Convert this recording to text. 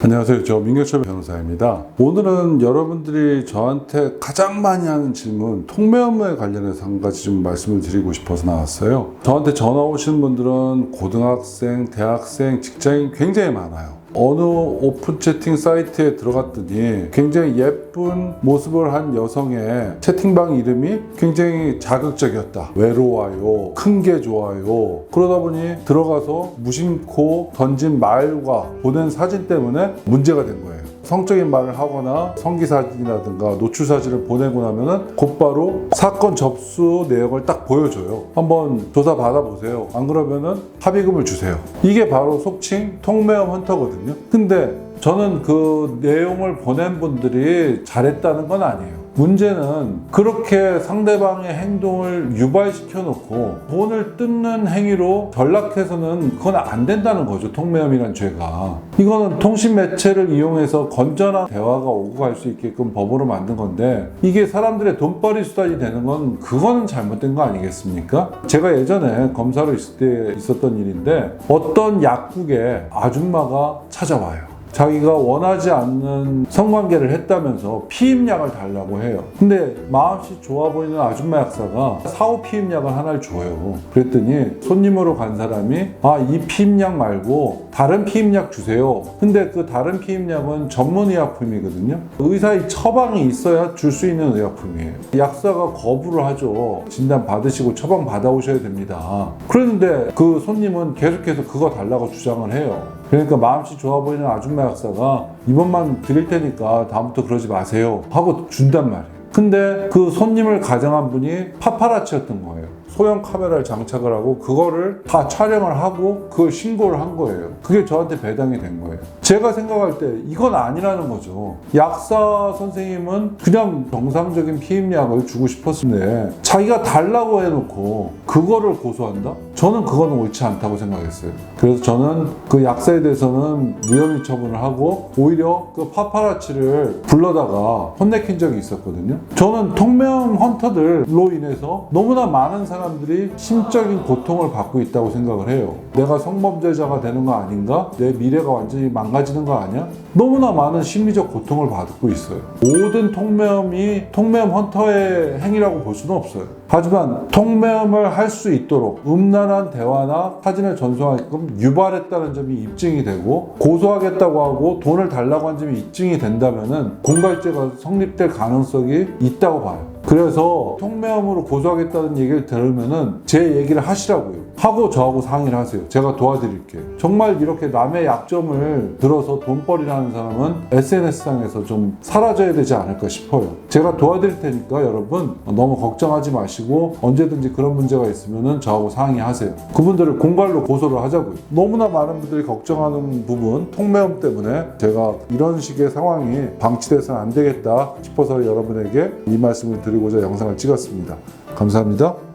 안녕하세요. 저 민경철 변호사입니다. 오늘은 여러분들이 저한테 가장 많이 하는 질문, 통매업무에 관련해서 한 가지 좀 말씀을 드리고 싶어서 나왔어요. 저한테 전화 오시는 분들은 고등학생, 대학생, 직장인 굉장히 많아요. 어느 오픈 채팅 사이트에 들어갔더니 굉장히 예쁜 모습을 한 여성의 채팅방 이름이 굉장히 자극적이었다. 외로워요. 큰 게 좋아요. 그러다 보니 들어가서 무심코 던진 말과 보낸 사진 때문에 문제가 된 거예요. 성적인 말을 하거나 성기 사진이라든가 노출 사진을 보내고 나면은 곧바로 사건 접수 내역을 딱 보여줘요. 한번 조사 받아보세요. 안 그러면은 합의금을 주세요. 이게 바로 속칭 통매업 헌터거든요. 근데 저는 그 내용을 보낸 분들이 잘했다는 건 아니에요. 문제는 그렇게 상대방의 행동을 유발시켜 놓고 돈을 뜯는 행위로 전락해서는 그건 안 된다는 거죠. 통매염이란 죄가. 이거는 통신 매체를 이용해서 건전한 대화가 오고 갈 수 있게끔 법으로 만든 건데 이게 사람들의 돈벌이 수단이 되는 건 그거는 잘못된 거 아니겠습니까? 제가 예전에 검사로 있을 때 있었던 일인데 어떤 약국에 아줌마가 찾아와요. 자기가 원하지 않는 성관계를 했다면서 피임약을 달라고 해요. 근데 마음씨 좋아 보이는 아줌마 약사가 사후 피임약을 하나를 줘요. 그랬더니 손님으로 간 사람이 아, 이 피임약 말고 다른 피임약 주세요. 근데 그 다른 피임약은 전문 의약품이거든요. 의사의 처방이 있어야 줄 수 있는 의약품이에요. 약사가 거부를 하죠. 진단 받으시고 처방 받아오셔야 됩니다. 그런데 그 손님은 계속해서 그거 달라고 주장을 해요. 그러니까 마음씨 좋아 보이는 아줌마 약사가 이번만 드릴 테니까 다음부터 그러지 마세요 하고 준단 말이에요. 근데 그 손님을 가정한 분이 파파라치였던 거예요. 소형 카메라를 장착을 하고 그거를 다 촬영을 하고 그걸 신고를 한 거예요. 그게 저한테 배당이 된 거예요. 제가 생각할 때 이건 아니라는 거죠. 약사 선생님은 그냥 정상적인 피임약을 주고 싶었는데 자기가 달라고 해놓고 그거를 고소한다? 저는 그거는 옳지 않다고 생각했어요. 그래서 저는 그 약사에 대해서는 무혐의 처분을 하고 오히려 그 파파라치를 불러다가 혼내킨 적이 있었거든요. 저는 통명 헌터들로 인해서 너무나 많은 사람들이 심적인 고통을 받고 있다고 생각을 해요. 내가 성범죄자가 되는 거 아닌가? 내 미래가 완전히 망가지는 거 아니야? 너무나 많은 심리적 고통을 받고 있어요. 모든 통매음이 통매음 헌터의 행위라고 볼 수는 없어요. 하지만 통매음을 할 수 있도록 음란한 대화나 사진을 전송하게끔 유발했다는 점이 입증이 되고 고소하겠다고 하고 돈을 달라고 한 점이 입증이 된다면은 공갈죄가 성립될 가능성이 있다고 봐요. 그래서 통매음으로 고소하겠다는 얘기를 들으면은 제 얘기를 하시라고요. 하고 저하고 상의를 하세요. 제가 도와드릴게요. 정말 이렇게 남의 약점을 들어서 돈벌이라는 사람은 SNS상에서 좀 사라져야 되지 않을까 싶어요. 제가 도와드릴 테니까 여러분 너무 걱정하지 마시고 언제든지 그런 문제가 있으면은 저하고 상의하세요. 그분들을 공갈로 고소를 하자고요. 너무나 많은 분들이 걱정하는 부분 통매음 때문에 제가 이런 식의 상황이 방치돼서는 안 되겠다 싶어서 여러분에게 이 말씀을 드리고자 영상을 찍었습니다. 감사합니다.